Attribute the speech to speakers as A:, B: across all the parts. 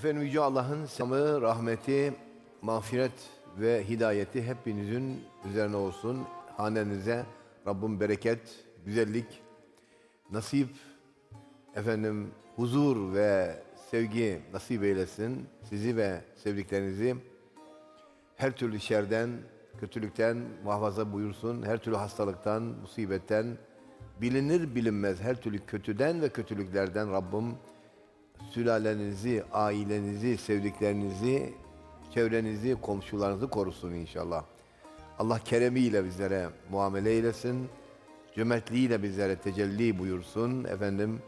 A: Efendim Yüce Allah'ın selamı, rahmeti, mağfiret ve hidayeti hepinizin üzerine olsun. Hanenize Rabbim bereket, güzellik, nasip, efendim huzur ve sevgi nasip eylesin. Sizi ve sevdiklerinizi her türlü şerden, kötülükten muhafaza buyursun. Her türlü hastalıktan, musibetten, bilinir bilinmez her türlü kötüden ve kötülüklerden Rabbim sülalenizi, ailenizi, sevdiklerinizi, çevrenizi, komşularınızı korusun inşallah. Allah keremiyle bizlere muamele eylesin. Cömertliğiyle bizlere tecelli buyursun. Efendim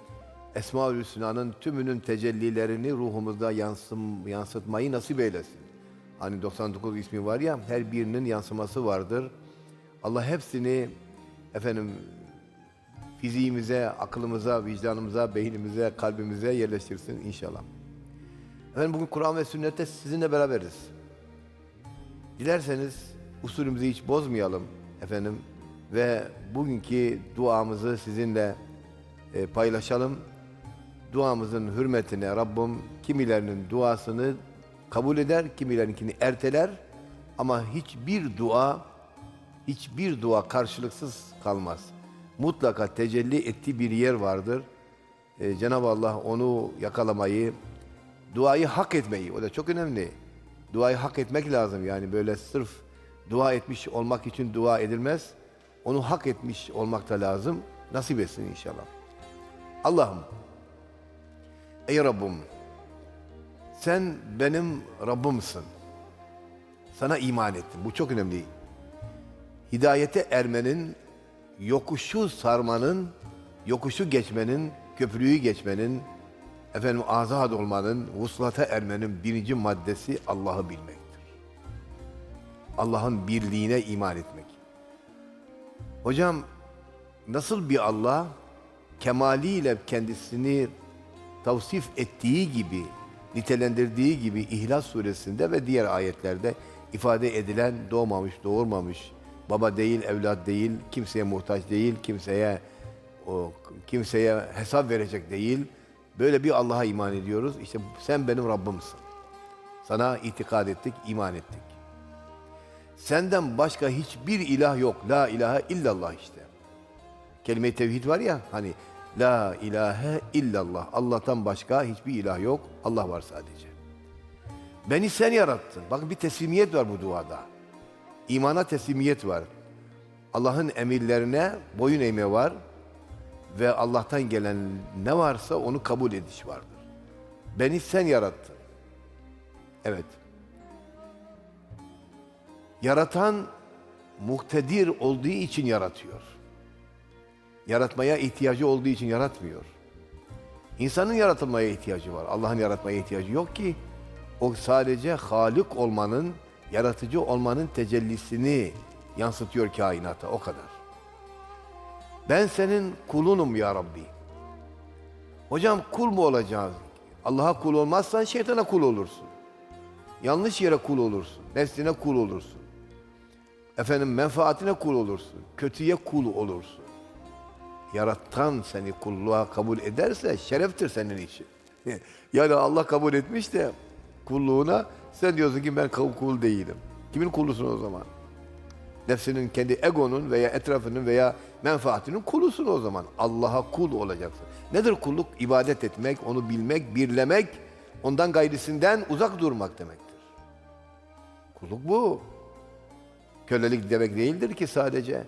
A: Esma-ül Hüsna'nın tümünün tecellilerini ruhumuzda yansım, yansıtmayı nasip eylesin. Hani 99 ismi var ya her birinin yansıması vardır. Allah hepsini efendim fiziğimize, akılımıza, vicdanımıza, beynimize, kalbimize yerleştirsin inşallah. Efendim bugün Kur'an ve sünnette sizinle beraberiz. Dilerseniz usulümüzü hiç bozmayalım efendim ve bugünkü duamızı sizinle e, paylaşalım. Duamızın hürmetine Rabbim kimilerinin duasını kabul eder, kimilerinkini erteler ama hiçbir dua hiçbir dua karşılıksız kalmaz. Mutlaka tecelli ettiği bir yer vardır. Ee, Cenab-ı Allah onu yakalamayı, duayı hak etmeyi, o da çok önemli. Duayı hak etmek lazım yani böyle sırf dua etmiş olmak için dua edilmez. Onu hak etmiş olmak da lazım. Nasip etsin inşallah. Allah'ım, ey Rabbim, sen benim Rabbimsin. Sana iman ettim. Bu çok önemli hidayete ermenin, yokuşu sarmanın, yokuşu geçmenin, köprüyü geçmenin, efendim azad olmanın, vuslata ermenin birinci maddesi Allah'ı bilmektir. Allah'ın birliğine iman etmek. Hocam nasıl bir Allah kemaliyle kendisini tavsif ettiği gibi, nitelendirdiği gibi İhlas suresinde ve diğer ayetlerde ifade edilen doğmamış, doğurmamış, baba değil, evlat değil, kimseye muhtaç değil, kimseye o kimseye hesap verecek değil. Böyle bir Allah'a iman ediyoruz. İşte sen benim Rabbimsin. Sana itikad ettik, iman ettik. Senden başka hiçbir ilah yok. La ilahe illallah işte. Kelime-i tevhid var ya hani La ilahe illallah. Allah'tan başka hiçbir ilah yok. Allah var sadece. Beni sen yarattın. Bakın bir teslimiyet var bu duada. İmana teslimiyet var. Allah'ın emirlerine boyun eğme var ve Allah'tan gelen ne varsa onu kabul ediş vardır. Beni sen yarattın. Evet. Yaratan muktedir olduğu için yaratıyor. Yaratmaya ihtiyacı olduğu için yaratmıyor. İnsanın yaratılmaya ihtiyacı var. Allah'ın yaratmaya ihtiyacı yok ki. O sadece Halik olmanın, yaratıcı olmanın tecellisini yansıtıyor kainata o kadar. Ben senin kulunum ya Rabbi. Hocam kul mu olacağız? Allah'a kul olmazsan şeytana kul olursun. Yanlış yere kul olursun. Nefsine kul olursun. Efendim menfaatine kul olursun. Kötüye kul olursun. Yaratan seni kulluğa kabul ederse şereftir senin için. yani Allah kabul etmiş de kulluğuna sen diyorsun ki ben kul, değilim. Kimin kulusun o zaman? Nefsinin kendi egonun veya etrafının veya menfaatinin kulusun o zaman. Allah'a kul olacaksın. Nedir kulluk? İbadet etmek, onu bilmek, birlemek, ondan gayrisinden uzak durmak demektir. Kulluk bu. Kölelik demek değildir ki sadece.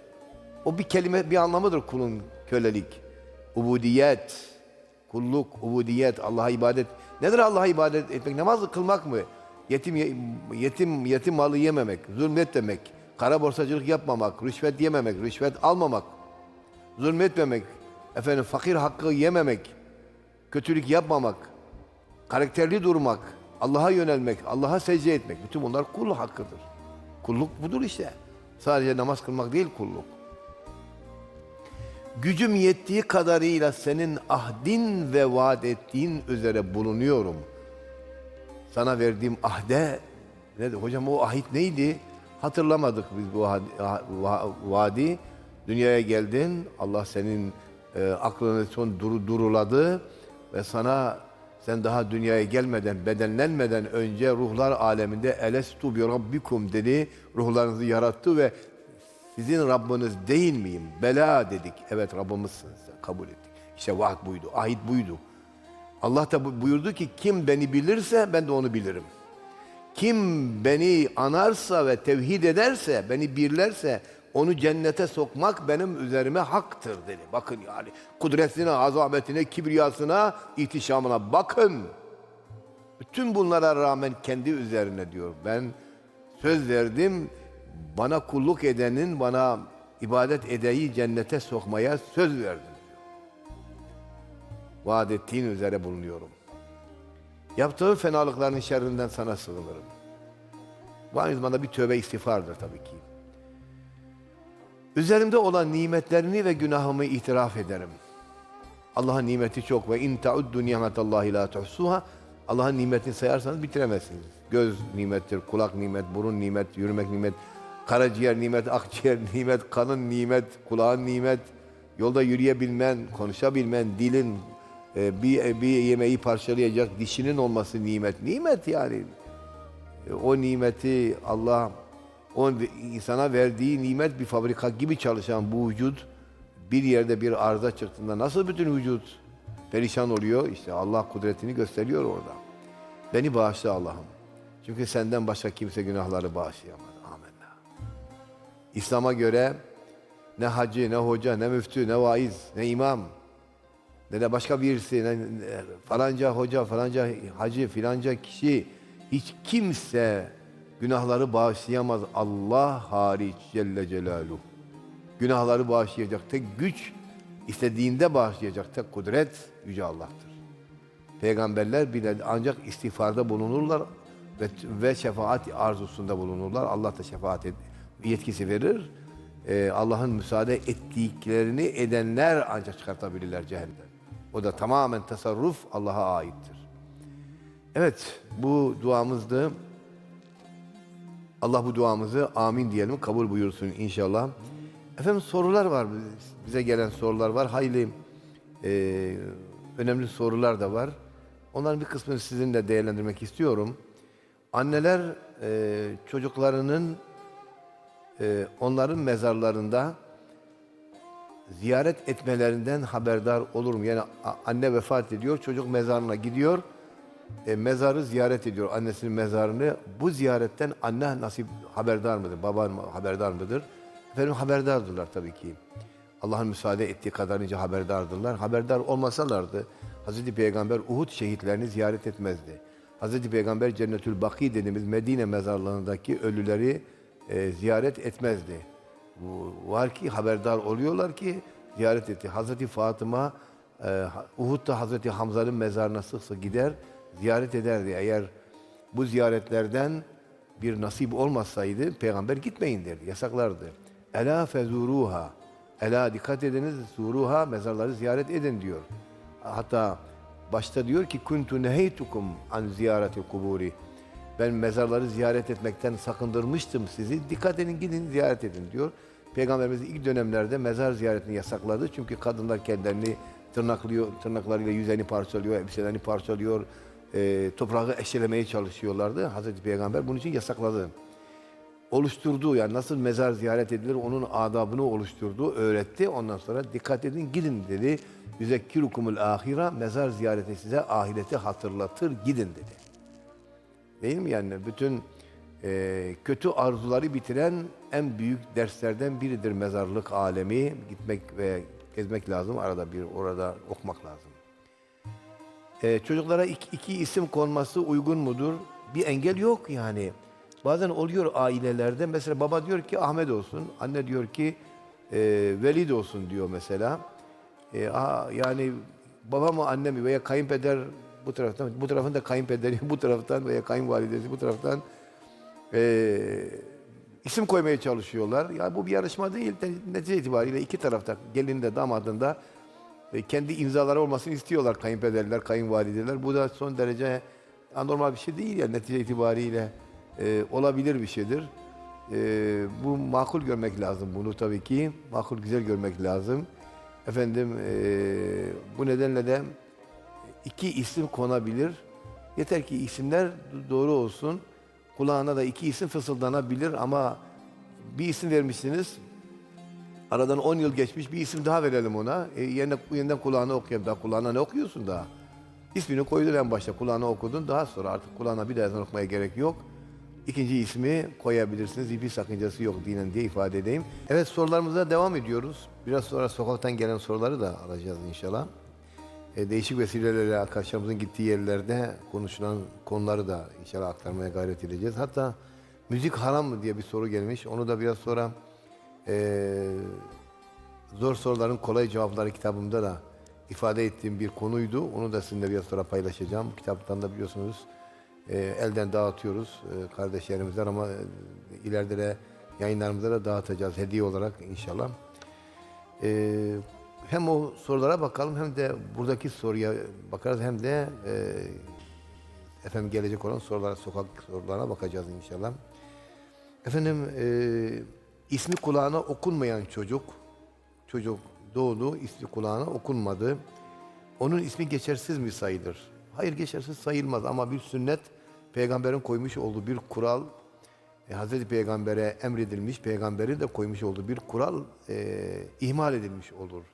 A: O bir kelime, bir anlamıdır kulun kölelik. Ubudiyet, kulluk, ubudiyet, Allah'a ibadet. Nedir Allah'a ibadet etmek? Namaz kılmak mı? Yetim yetim yetim malı yememek, zulmetmemek, kara borsacılık yapmamak, rüşvet yememek, rüşvet almamak, zulmetmemek, efendim fakir hakkı yememek, kötülük yapmamak, karakterli durmak, Allah'a yönelmek, Allah'a secde etmek. Bütün bunlar kul hakkıdır. Kulluk budur işte. Sadece namaz kılmak değil kulluk. Gücüm yettiği kadarıyla senin ahdin ve vaat ettiğin üzere bulunuyorum. Sana verdiğim ahde, ne, hocam o ahit neydi? Hatırlamadık biz bu vaadi. Dünyaya geldin, Allah senin e, aklını son dur, duruladı ve sana Sen daha dünyaya gelmeden, bedenlenmeden önce ruhlar aleminde elestu bi rabbikum dedi. Ruhlarınızı yarattı ve sizin Rabbiniz değil miyim? Bela dedik. Evet Rabbimizsin sen. Kabul ettik. İşte vaat buydu. Ahit buydu. Allah da bu- buyurdu ki kim beni bilirse ben de onu bilirim. Kim beni anarsa ve tevhid ederse, beni birlerse onu cennete sokmak benim üzerime haktır dedi. Bakın yani kudretine, azametine, kibriyasına, ihtişamına bakın. Bütün bunlara rağmen kendi üzerine diyor. Ben söz verdim bana kulluk edenin bana ibadet edeyi cennete sokmaya söz verdim Vaat ettiğin üzere bulunuyorum. Yaptığı fenalıkların şerrinden sana sığınırım. Bu aynı zamanda bir tövbe istiğfardır tabii ki. Üzerimde olan nimetlerini ve günahımı itiraf ederim. Allah'ın nimeti çok ve in tauddu nimetallahi la tuhsuha. Allah'ın nimetini sayarsanız bitiremezsiniz. Göz nimettir, kulak nimet, burun nimet, yürümek nimet, karaciğer nimet, akciğer nimet, kanın nimet, kulağın nimet, yolda yürüyebilmen, konuşabilmen, dilin, e, bir, bir yemeği parçalayacak dişinin olması nimet. Nimet yani. E, O nimeti Allah o insana verdiği nimet bir fabrika gibi çalışan bu vücut bir yerde bir arıza çıktığında nasıl bütün vücut perişan oluyor? İşte Allah kudretini gösteriyor orada. Beni bağışla Allah'ım. Çünkü senden başka kimse günahları bağışlayamaz. Amenna. İslam'a göre ne hacı, ne hoca, ne müftü, ne vaiz, ne imam, ne de başka birisi, falanca hoca, falanca hacı, filanca kişi, hiç kimse günahları bağışlayamaz Allah hariç Celle Celaluhu. Günahları bağışlayacak tek güç, istediğinde bağışlayacak tek kudret Yüce Allah'tır. Peygamberler bile ancak istiğfarda bulunurlar ve, ve şefaat arzusunda bulunurlar. Allah da şefaat et- yetkisi verir. Ee, Allah'ın müsaade ettiklerini edenler ancak çıkartabilirler cehennemden. O da tamamen tasarruf Allah'a aittir. Evet, bu duamızdı. Allah bu duamızı amin diyelim, kabul buyursun inşallah. Efendim sorular var, bize gelen sorular var. Hayli e, önemli sorular da var. Onların bir kısmını sizinle değerlendirmek istiyorum. Anneler e, çocuklarının e, onların mezarlarında ziyaret etmelerinden haberdar olur mu? Yani anne vefat ediyor, çocuk mezarına gidiyor, e, mezarı ziyaret ediyor, annesinin mezarını. Bu ziyaretten anne nasip haberdar mıdır, baban haberdar mıdır? Efendim haberdardırlar tabii ki. Allah'ın müsaade ettiği kadarınca haberdardırlar. Haberdar olmasalardı Hazreti Peygamber Uhud şehitlerini ziyaret etmezdi. Hazreti Peygamber Cennetül Baki dediğimiz Medine mezarlığındaki ölüleri e, ziyaret etmezdi. Var ki haberdar oluyorlar ki ziyaret etti. Hazreti Fatıma e, Uhud'da Hazreti Hamza'nın mezarına sık sık gider, ziyaret ederdi. Eğer bu ziyaretlerden bir nasip olmasaydı peygamber gitmeyin derdi, yasaklardı. Ela fezuruha. Ela dikkat ediniz, zuruha mezarları ziyaret edin diyor. Hatta başta diyor ki kuntu neheytukum an ziyareti kuburi. Ben mezarları ziyaret etmekten sakındırmıştım sizi. Dikkat edin gidin ziyaret edin diyor. Peygamberimiz ilk dönemlerde mezar ziyaretini yasakladı. Çünkü kadınlar kendilerini tırnaklıyor, tırnaklarıyla yüzeni parçalıyor, elbiselerini parçalıyor, e, toprağı eşelemeye çalışıyorlardı. Hazreti Peygamber bunun için yasakladı oluşturdu. Yani nasıl mezar ziyaret edilir onun adabını oluşturdu, öğretti. Ondan sonra dikkat edin gidin dedi. Yüzekkirukumul ahira mezar ziyareti size ahireti hatırlatır gidin dedi. Değil mi yani? Bütün e, kötü arzuları bitiren en büyük derslerden biridir mezarlık alemi. Gitmek ve gezmek lazım. Arada bir orada okumak lazım. Ee, çocuklara iki, iki isim konması uygun mudur? Bir engel yok yani. Bazen oluyor ailelerde mesela baba diyor ki Ahmet olsun, anne diyor ki e, Velid olsun diyor mesela. E, aa, yani baba mı anne mi veya kayınpeder bu taraftan, bu tarafın da kayınpederi bu taraftan veya kayınvalidesi bu taraftan e, isim koymaya çalışıyorlar. Ya bu bir yarışma değil. de Netice itibariyle iki tarafta gelin de damadın da e, kendi imzaları olmasını istiyorlar kayınpederler, kayınvalideler. Bu da son derece anormal bir şey değil ya netice itibariyle e, olabilir bir şeydir. E, bu makul görmek lazım bunu tabii ki. Makul güzel görmek lazım. Efendim e, bu nedenle de iki isim konabilir. Yeter ki isimler doğru olsun. Kulağına da iki isim fısıldanabilir ama bir isim vermişsiniz. Aradan 10 yıl geçmiş bir isim daha verelim ona. E, yerine, yeniden kulağına okuyalım. Daha kulağına ne okuyorsun daha? İsmini koydun en başta kulağına okudun. Daha sonra artık kulağına bir daha okumaya gerek yok. İkinci ismi koyabilirsiniz. Hiçbir sakıncası yok dinen diye ifade edeyim. Evet sorularımıza devam ediyoruz. Biraz sonra sokaktan gelen soruları da alacağız inşallah. E, değişik vesilelerle arkadaşlarımızın gittiği yerlerde konuşulan konuları da inşallah aktarmaya gayret edeceğiz. Hatta müzik haram mı diye bir soru gelmiş. Onu da biraz sonra e, zor soruların kolay cevapları kitabımda da ifade ettiğim bir konuydu. Onu da sizinle biraz sonra paylaşacağım. Kitaptan da biliyorsunuz e, elden dağıtıyoruz e, kardeşlerimizden ama e, ileride de yayınlarımızda da dağıtacağız hediye olarak inşallah. E, hem o sorulara bakalım hem de buradaki soruya bakarız hem de e, efendim gelecek olan sorulara, sokak sorularına bakacağız inşallah. Efendim e, ismi kulağına okunmayan çocuk, çocuk doğdu, ismi kulağına okunmadı. Onun ismi geçersiz mi sayılır? Hayır geçersiz sayılmaz ama bir sünnet peygamberin koymuş olduğu bir kural, e, Hazreti Peygamber'e emredilmiş, peygamberin de koymuş olduğu bir kural e, ihmal edilmiş olur.